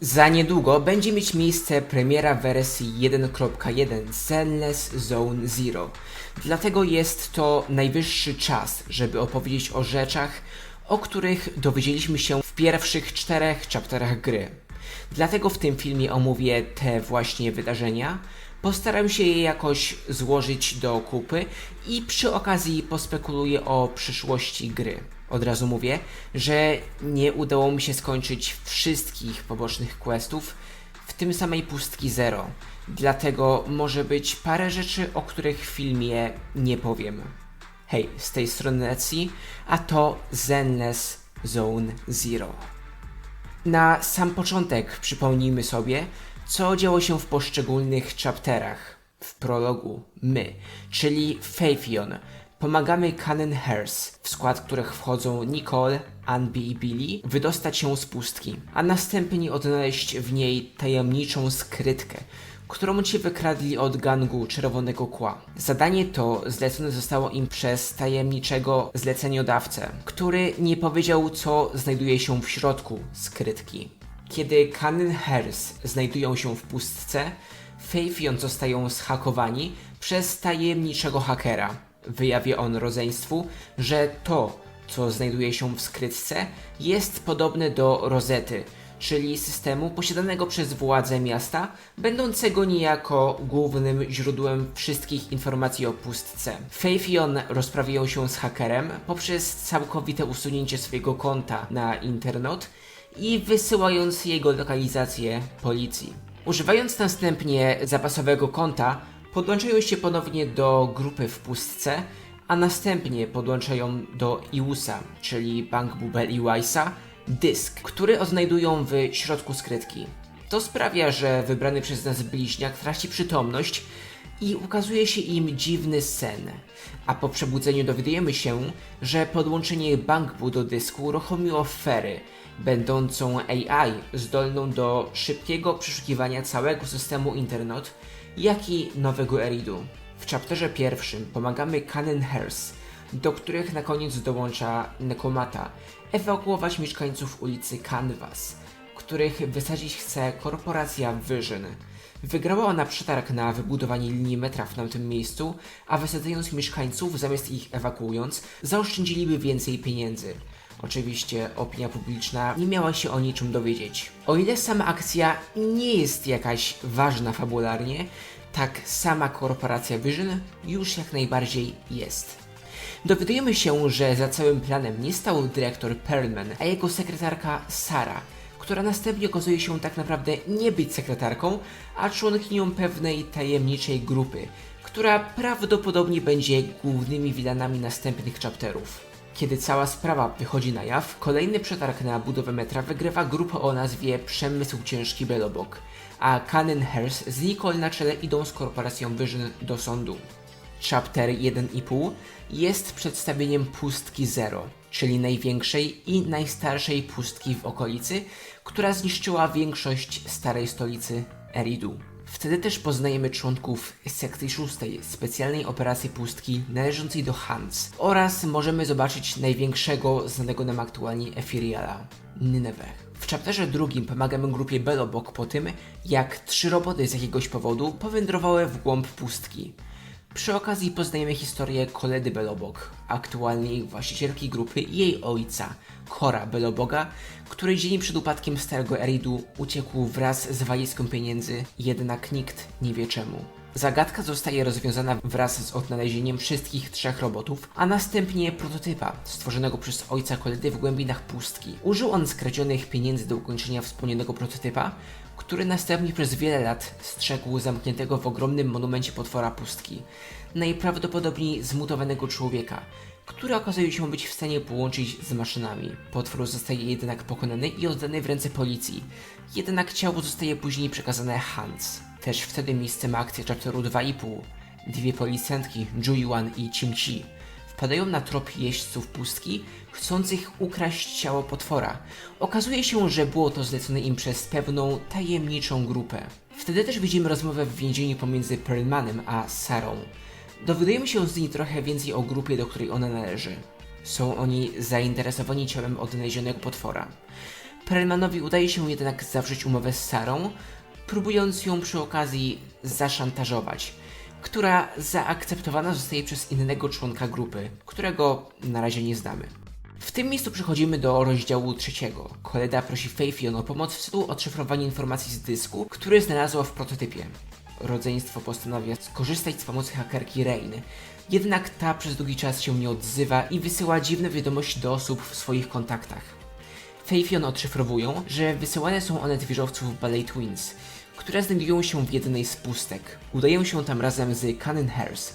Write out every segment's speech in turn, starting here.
Za niedługo będzie mieć miejsce premiera wersji 1.1 Zenless Zone Zero. Dlatego jest to najwyższy czas, żeby opowiedzieć o rzeczach, o których dowiedzieliśmy się w pierwszych czterech chapterach gry. Dlatego w tym filmie omówię te właśnie wydarzenia, postaram się je jakoś złożyć do kupy i przy okazji pospekuluję o przyszłości gry. Od razu mówię, że nie udało mi się skończyć wszystkich pobocznych questów, w tym samej pustki zero. Dlatego może być parę rzeczy, o których w filmie nie powiem. Hej, z tej strony Etsy, a to Zenless Zone Zero. Na sam początek przypomnijmy sobie, co działo się w poszczególnych chapterach. W prologu my, czyli Faithion, pomagamy Canon Hers, w skład których wchodzą Nicole, Anby i Billy, wydostać się z pustki, a następnie odnaleźć w niej tajemniczą skrytkę, którą ci wykradli od gangu Czerwonego Kła. Zadanie to zlecone zostało im przez tajemniczego zleceniodawcę, który nie powiedział, co znajduje się w środku skrytki. Kiedy Canon Hers znajdują się w pustce, Faithion zostają zhakowani przez tajemniczego hakera. Wyjawi on rodzeństwu, że to, co znajduje się w skrytce, jest podobne do rozety, czyli systemu posiadanego przez władze miasta, będącego niejako głównym źródłem wszystkich informacji o pustce. Faithion rozprawiają się z hakerem poprzez całkowite usunięcie swojego konta na internet i wysyłając jego lokalizację policji. Używając następnie zapasowego konta, podłączają się ponownie do grupy w pustce, a następnie podłączają do IUSa, czyli Bank Bubel i Wise'a, dysk, który odnajdują w środku skrytki. To sprawia, że wybrany przez nas bliźniak traci przytomność i ukazuje się im dziwny sen. A po przebudzeniu dowiadujemy się, że podłączenie Bankbu do dysku uruchomiło Fery, będącą AI zdolną do szybkiego przeszukiwania całego systemu internet, jak i nowego Eridu. W chapterze pierwszym pomagamy Canon Hers, do których na koniec dołącza Nekomata, ewakuować mieszkańców ulicy Canvas, których wysadzić chce korporacja Vision. Wygrała ona przetarg na wybudowanie linii metra w tamtym miejscu, a wysadzając mieszkańców zamiast ich ewakuując, zaoszczędziliby więcej pieniędzy. Oczywiście opinia publiczna nie miała się o niczym dowiedzieć. O ile sama akcja nie jest jakaś ważna fabularnie, tak sama korporacja Vision już jak najbardziej jest. Dowiadujemy się, że za całym planem nie stał dyrektor Perlman, a jego sekretarka Sara, która następnie okazuje się tak naprawdę nie być sekretarką, a członkinią pewnej tajemniczej grupy, która prawdopodobnie będzie głównymi wilanami następnych chapterów. Kiedy cała sprawa wychodzi na jaw, kolejny przetarg na budowę metra wygrywa grupa o nazwie Przemysł Ciężki Belobok, a Canon Hers z Nicole na czele idą z korporacją Vision do sądu. Chapter 1,5 jest przedstawieniem pustki Zero, czyli największej i najstarszej pustki w okolicy, która zniszczyła większość starej stolicy Eridu. Wtedy też poznajemy członków sekcji szóstej specjalnej operacji pustki należącej do Hans oraz możemy zobaczyć największego znanego nam aktualnie Ephiriala, Nineveh. W chapterze drugim pomagamy grupie Belobok po tym, jak trzy roboty z jakiegoś powodu powędrowały w głąb pustki. Przy okazji poznajemy historię Koledy Belobog, aktualnej właścicielki grupy i jej ojca, Kora Beloboga, który dzień przed upadkiem starego Eridu uciekł wraz z walizką pieniędzy, jednak nikt nie wie czemu. Zagadka zostaje rozwiązana wraz z odnalezieniem wszystkich trzech robotów, a następnie prototypa stworzonego przez ojca Koledy w głębinach pustki. Użył on skradzionych pieniędzy do ukończenia wspomnianego prototypa, który następnie przez wiele lat strzegł zamkniętego w ogromnym monumencie potwora pustki, najprawdopodobniej zmutowanego człowieka, który okazuje się być w stanie połączyć z maszynami. Potwór zostaje jednak pokonany i oddany w ręce policji, jednak ciało zostaje później przekazane Hans. Też wtedy miejsce ma akcja chapteru 2,5. Dwie policjantki, Ju Yuan i Ching Chi, wpadają na trop jeźdźców pustki, chcących ukraść ciało potwora. Okazuje się, że było to zlecone im przez pewną tajemniczą grupę. Wtedy też widzimy rozmowę w więzieniu pomiędzy Perlmanem a Sarą. Dowiadujemy się z niej trochę więcej o grupie, do której ona należy. Są oni zainteresowani ciałem odnalezionego potwora. Perlmanowi udaje się jednak zawrzeć umowę z Sarą, próbując ją przy okazji zaszantażować, która zaakceptowana zostaje przez innego członka grupy, którego na razie nie znamy. W tym miejscu przechodzimy do rozdziału trzeciego. Koleda prosi Faithion o pomoc w celu odszyfrowania informacji z dysku, który znalazła w prototypie. Rodzeństwo postanawia skorzystać z pomocy hakerki Rain, jednak ta przez długi czas się nie odzywa i wysyła dziwne wiadomości do osób w swoich kontaktach. Faithion odszyfrowują, że wysyłane są one z wieżowców Ballet Twins, które znajdują się w jednej z pustek. Udają się tam razem z Hairs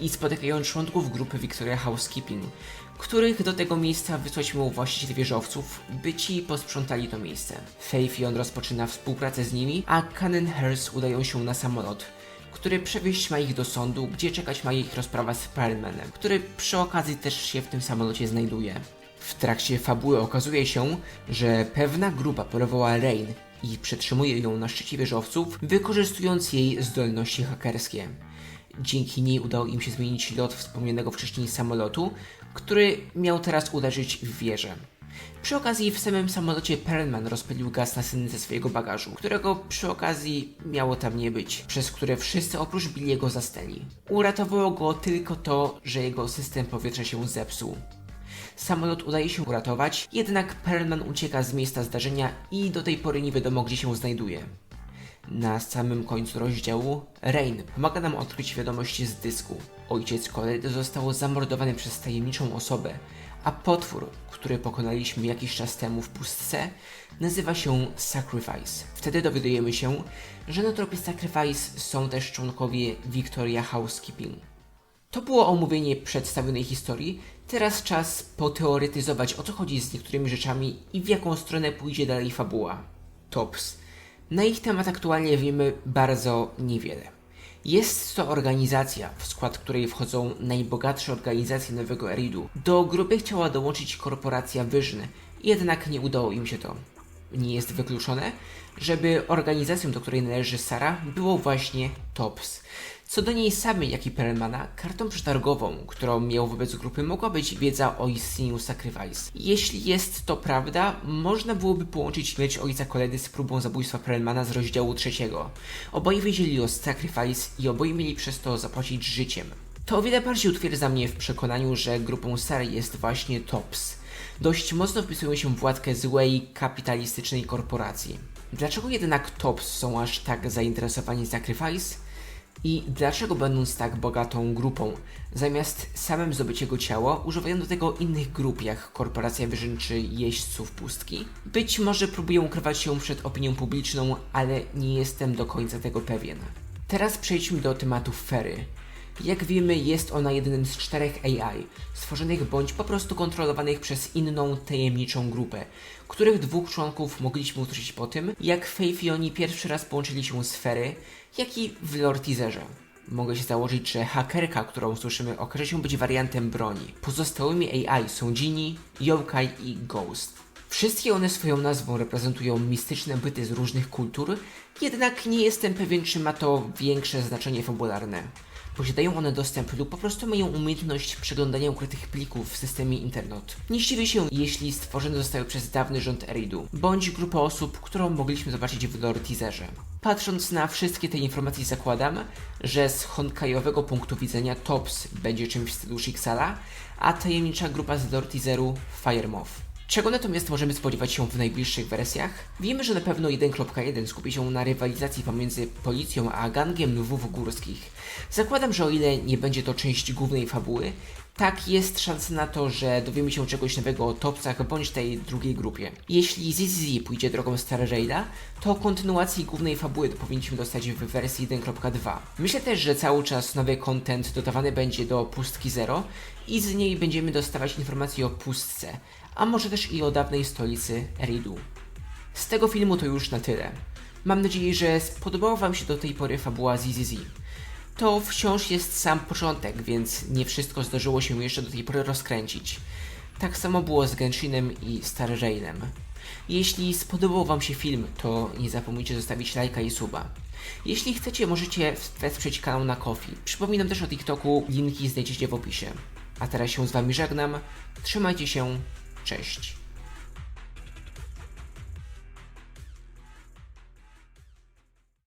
i spotykają członków grupy Victoria Housekeeping, których do tego miejsca wysłać miał właściciel wieżowców, by ci posprzątali to miejsce. Faithion rozpoczyna współpracę z nimi, a Hairs udają się na samolot, który przewieźć ma ich do sądu, gdzie czekać ma ich rozprawa z Perlmanem, który przy okazji też się w tym samolocie znajduje. W trakcie fabuły okazuje się, że pewna grupa polowała Rain i przetrzymuje ją na szczycie wieżowców, wykorzystując jej zdolności hakerskie. Dzięki niej udało im się zmienić lot wspomnianego wcześniej samolotu, który miał teraz uderzyć w wieżę. Przy okazji w samym samolocie Perlman rozpalił gaz nasenny ze swojego bagażu, którego przy okazji miało tam nie być, przez które wszyscy oprócz Billiego zasnęli. Uratowało go tylko to, że jego system powietrza się zepsuł. Samolot udaje się uratować, jednak Perlman ucieka z miejsca zdarzenia i do tej pory nie wiadomo gdzie się znajduje. Na samym końcu rozdziału Rain pomaga nam odkryć wiadomości z dysku. Ojciec Koledy został zamordowany przez tajemniczą osobę, a potwór, który pokonaliśmy jakiś czas temu w pustce, nazywa się Sacrifice. Wtedy dowiadujemy się, że na tropie Sacrifice są też członkowie Victoria Housekeeping. To było omówienie przedstawionej historii. Teraz czas poteoretyzować o co chodzi z niektórymi rzeczami i w jaką stronę pójdzie dalej fabuła. Tops. Na ich temat aktualnie wiemy bardzo niewiele. Jest to organizacja, w skład której wchodzą najbogatsze organizacje Nowego Eridu. Do grupy chciała dołączyć korporacja Vision, jednak nie udało im się to. Nie jest wykluczone, żeby organizacją, do której należy Sara, było właśnie TOPS. Co do niej samej, jak i Perlmana, kartą przetargową, którą miał wobec grupy, mogła być wiedza o istnieniu Sacrifice. Jeśli jest to prawda, można byłoby połączyć śmierć ojca Koledy z próbą zabójstwa Perlmana z rozdziału trzeciego. Oboje wiedzieli o Sacrifice i oboje mieli przez to zapłacić życiem. To o wiele bardziej utwierdza mnie w przekonaniu, że grupą Sary jest właśnie TOPS. Dość mocno wpisują się w łatkę złej, kapitalistycznej korporacji. Dlaczego jednak TOPS są aż tak zainteresowani Sacrifice? I dlaczego będąc tak bogatą grupą, zamiast samym zdobyć jego ciało, używają do tego innych grup, jak Korporacja Wyżyn czy Jeźdźców Pustki? Być może próbują ukrywać się przed opinią publiczną, ale nie jestem do końca tego pewien. Teraz przejdźmy do tematu Fery. Jak wiemy, jest ona jednym z czterech AI, stworzonych bądź po prostu kontrolowanych przez inną, tajemniczą grupę, których dwóch członków mogliśmy usłyszeć po tym, jak Faith i oni pierwszy raz połączyli się z Fery, jak i w lore teaserze. Mogę się założyć, że hakerka, którą słyszymy, okaże się być wariantem broni. Pozostałymi AI są Genie, Yokai i Ghost. Wszystkie one swoją nazwą reprezentują mistyczne byty z różnych kultur, jednak nie jestem pewien, czy ma to większe znaczenie fabularne. Posiadają one dostęp lub po prostu mają umiejętność przeglądania ukrytych plików w systemie internet. Nie zdziwię się, jeśli stworzone zostały przez dawny rząd Eridu, bądź grupę osób, którą mogliśmy zobaczyć w lore teaserze. Patrząc na wszystkie te informacje zakładam, że z Honkajowego punktu widzenia TOPS będzie czymś w stylu Shixala, a tajemnicza grupa z lore teaseru Firemoth. Czego natomiast możemy spodziewać się w najbliższych wersjach? Wiemy, że na pewno 1.1 skupi się na rywalizacji pomiędzy policją a gangiem lwów górskich. Zakładam, że o ile nie będzie to część głównej fabuły, tak jest szansa na to, że dowiemy się czegoś nowego o Topsach bądź tej drugiej grupie. Jeśli ZZZ pójdzie drogą Star Raida, to kontynuacji głównej fabuły powinniśmy dostać w wersji 1.2. Myślę też, że cały czas nowy content dodawany będzie do Pustki Zero i z niej będziemy dostawać informacje o Pustce, a może też i o dawnej stolicy Eridu. Z tego filmu to już na tyle. Mam nadzieję, że spodobała Wam się do tej pory fabuła ZZZ. To wciąż jest sam początek, więc nie wszystko zdarzyło się jeszcze do tej pory rozkręcić. Tak samo było z Genshinem i Star Railem. Jeśli spodobał Wam się film, to nie zapomnijcie zostawić lajka i suba. Jeśli chcecie, możecie wesprzeć kanał na Kofi. Przypominam też o TikToku, linki znajdziecie w opisie. A teraz się z Wami żegnam, trzymajcie się, cześć.